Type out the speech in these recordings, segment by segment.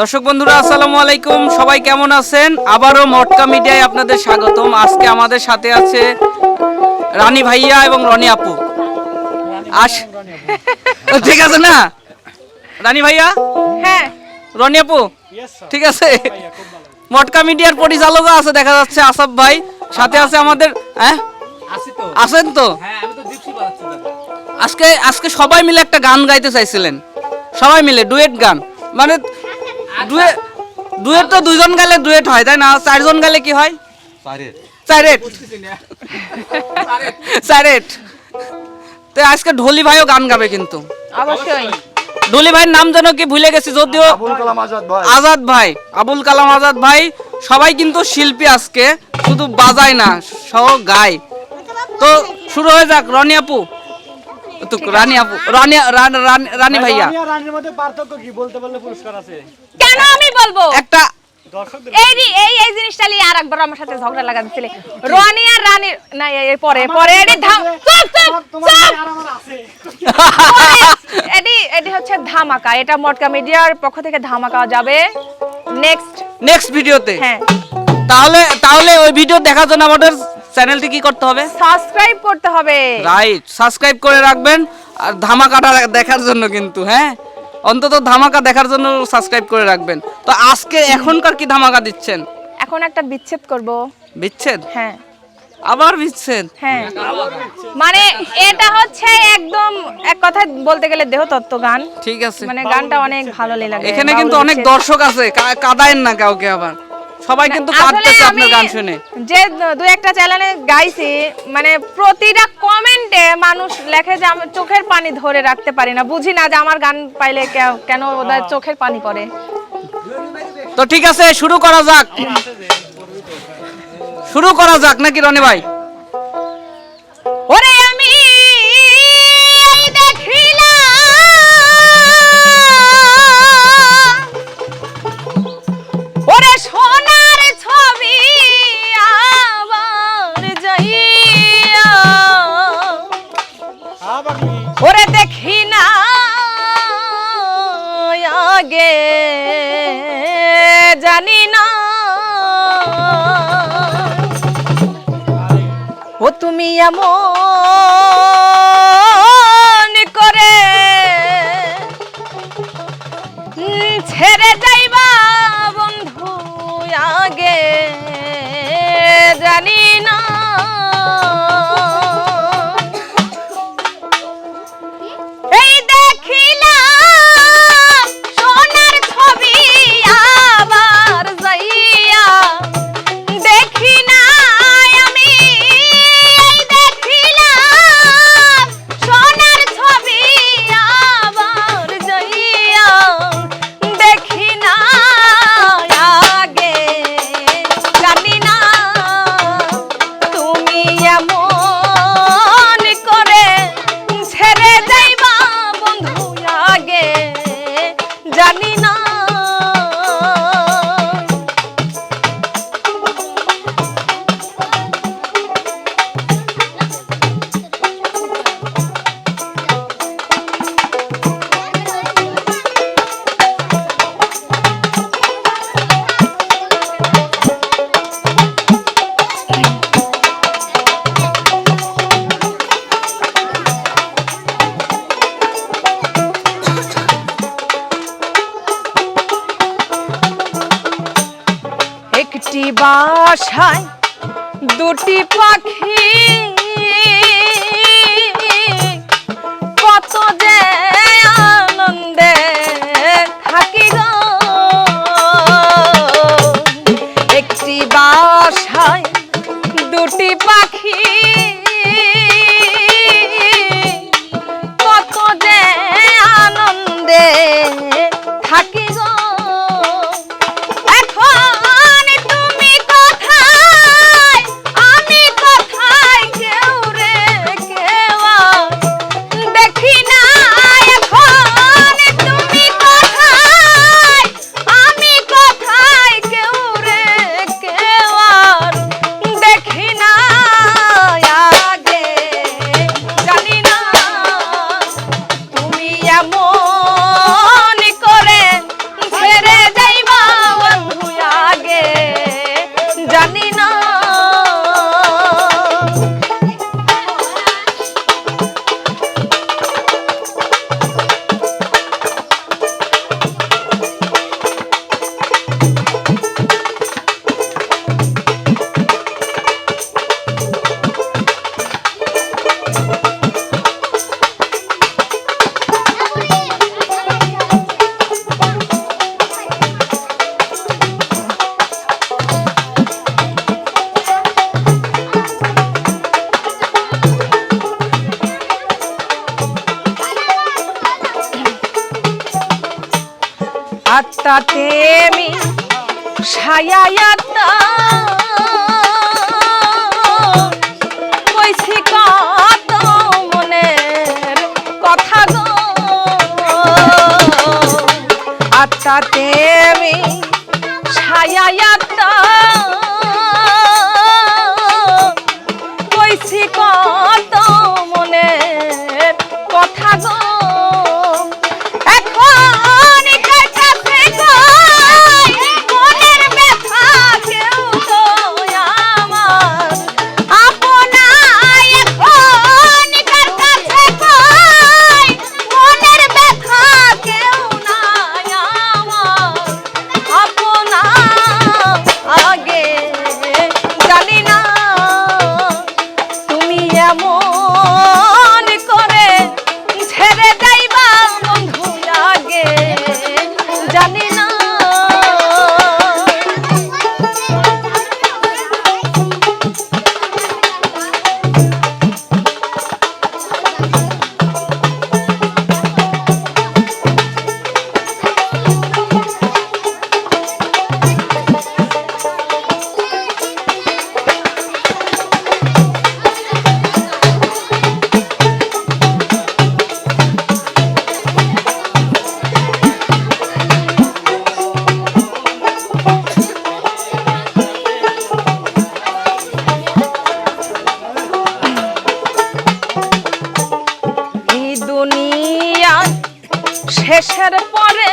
দর্শক বন্ধুরা আসসালামু আলাইকুম। সবাই কেমন আছেন? আবারও মটকা মিডিয়ায় আপনাদের স্বাগতম। আজকে আমাদের সাথে আছে রানী ভাইয়া এবং রনি আপু। আস। ঠিক আছে না? রানী ভাইয়া? হ্যাঁ। রনি আপু? ঠিক আছে। মটকা মিডিয়ার পরিচালকও আছে দেখা যাচ্ছে আসাফ ভাই। সাথে আছে আমাদের হ্যাঁ? আছেন তো? আজকে আজকে সবাই মিলে একটা গান গাইতে চাইছিলেন। সবাই মিলে ডুয়েট গান। মানে ডুয়েট ডুয়েট তো দুইজন গাইলে ডুয়েট হয় তাই না? চারজন গাইলে কি হয়? চারেট চারেট তো আজকে ঢোলি ভাইও গান গাবে কিন্তু। অবশ্যই। ঢোলি ভাইয়ের নাম যেন কি ভুলে গেছি যদিও আজাদ ভাই। আজাদ ভাই আবুল কালাম আজাদ ভাই সবাই কিন্তু শিল্পী আজকে শুধু বাজায় না সহ গায়। তো শুরু হয়ে যাক রনি আপু। তো রানী আপু রানী রান- রান- রানী ভাইয়া। রানীর মধ্যে পার্থক্য কি? বলতে পারলে পুরস্কার আছে। কেন আমি বলব? একটা এই এই এই জিনিসটা নিয়ে আর আমার সাথে ঝগড়া লাগা দিছিলে রনি আর রানী না এ- পরে পরে এডি ধাম চুপ চুপ তোমার চুপ! আর আমার আছে। পরে এডি এডি হচ্ছে ধামাকা। এটা মটকা মিডিয়ার পক্ষ থেকে ধামাকা যাবে। নেক্সট নেক্সট ভিডিওতে। হ্যাঁ। তাহলে তাহলে ওই ভিডিও দেখার জন্য আমাদের চ্যানেলটি কি করতে হবে? সাবস্ক্রাইব করতে হবে। রাইট সাবস্ক্রাইব করে রাখবেন আর ধামাকাটা দেখার জন্য কিন্তু হ্যাঁ? অন্তত ধামাকা দেখার জন্য সাবস্ক্রাইব করে রাখবেন। তো আজকে এখনকার কি ধামাকা দিচ্ছেন? এখন একটা বিচ্ছেদ করব। বিচ্ছেদ? হ্যাঁ। আবার বিচ্ছেদ? হ্যাঁ। মানে এটা হচ্ছে একদম এক কথায় বলতে গেলে দেহতত্ত্ব গান। ঠিক আছে। মানে গানটা অনেক ভালো লাগে এখানে কিন্তু অনেক দর্শক আছে কাদায়েন না কাউকে আবার। সবাই কিন্তু কাঁদতেছে আপনার গান শুনে। যে দুই একটা চ্যানেলে গাইছি মানে প্রতিটা কমেন্টে মানুষ লেখে যে আমি চোখের পানি ধরে রাখতে পারি না। বুঝি না যে আমার গান পাইলে কেন ওদের চোখের পানি পড়ে? তো ঠিক আছে শুরু করা যাক। শুরু করা যাক নাকি রনি ভাই? জানি না। ও তুমি এমন দুটি পাখি হাতটাতে তেমি সায়া মনের কথা গো। আত্মাতে আমি সায়া শেষের পরে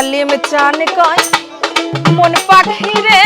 বালিম চান কয় মন পাখি রে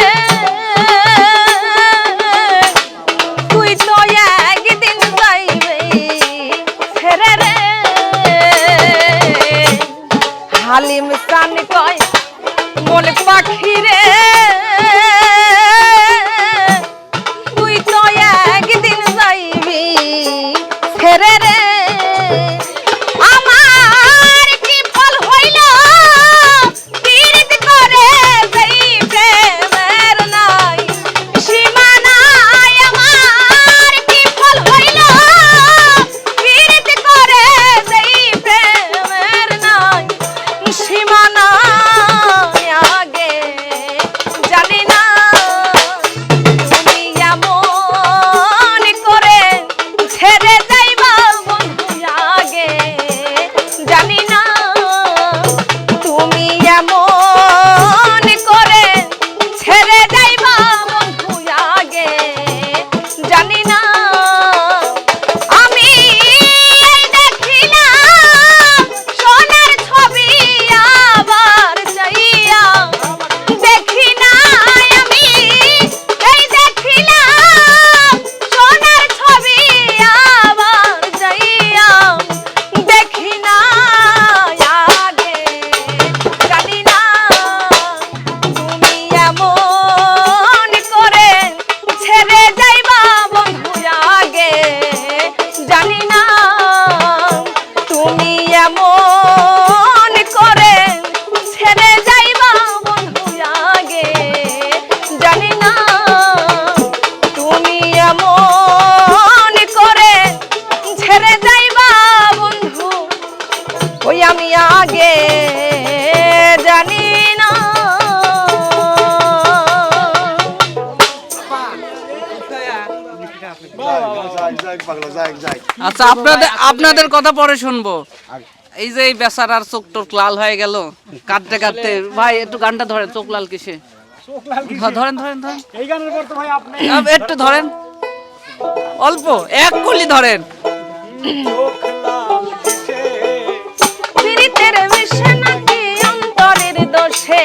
আচ্ছা আপনাদের আপনাদের কথা পরে শুনব। এই যে এই বেচারার চোখ টোক লাল হয়ে গেল কাঁদতে কাঁদতে। ভাই একটু গানটা ধরেন চোখ লাল কিসে? ধরেন ধরেন ধরেন। এই গানের পর তো ভাই আপনি একটু ধরেন। অল্প এক কলি ধরেন? নাকি অন্তরের দোষে?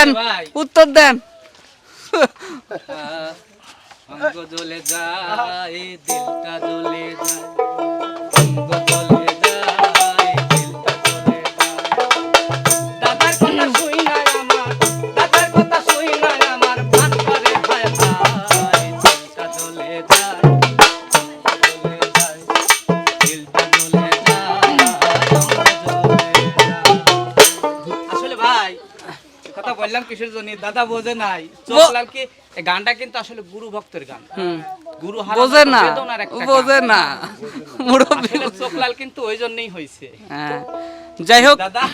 দেন উত্তর দেন। অঙ্গ জ্বলে যায় দিলটা জ্বলে যায়। অঙ্গ দাদা বোঝে নাই। চোখ লাল কি গানটা কিন্তু আসলে গুরু ভক্তের গান। গুরু বোঝে না বোঝে না। মুরব্বী আসলে চোখ লাল কিন্তু ওই জন্যই হয়েছে। হ্যাঁ। যাই হোক। দাদা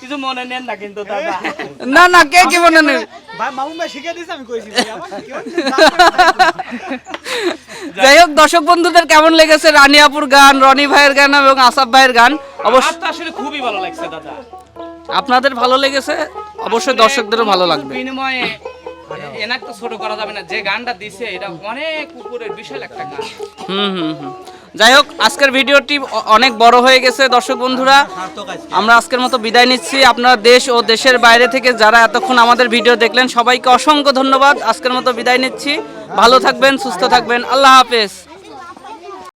কিছু মনে নেন না কিন্তু দাদা। না না কে কি মনে নেই ভাই মামু ভাই দিয়েছে আমি কইছি আমার কি হচ্ছে? যাই হোক দর্শক বন্ধুদের কেমন লেগেছে রানিয়াপুর গান রনি ভাইয়ের গান এবং আসাফ ভাইয়ের গান? অবশ্য আসলে খুবই ভালো লাগছে দাদা। আপনাদের ভালো লেগেছে? অবশ্যই দর্শকদেরও ভালো লাগবে। বিনিময়ে এনার তো ছোট করা যাবে না। যে গানটা দিছে এটা অনেক উপরের বিশাল একটা গান। হুম হুম হুম। যাই হোক আজকের ভিডিওটি অনেক বড় হয়ে গেছে দর্শক বন্ধুরা। আমরা আজকের মতো বিদায় নিচ্ছি। আপনারা দেশ ও দেশের বাইরে থেকে যারা এতক্ষণ আমাদের ভিডিও দেখলেন সবাইকে অসংখ্য ধন্যবাদ। আজকের মতো বিদায় নিচ্ছি। ভালো থাকবেন সুস্থ থাকবেন। আল্লাহ হাফেজ।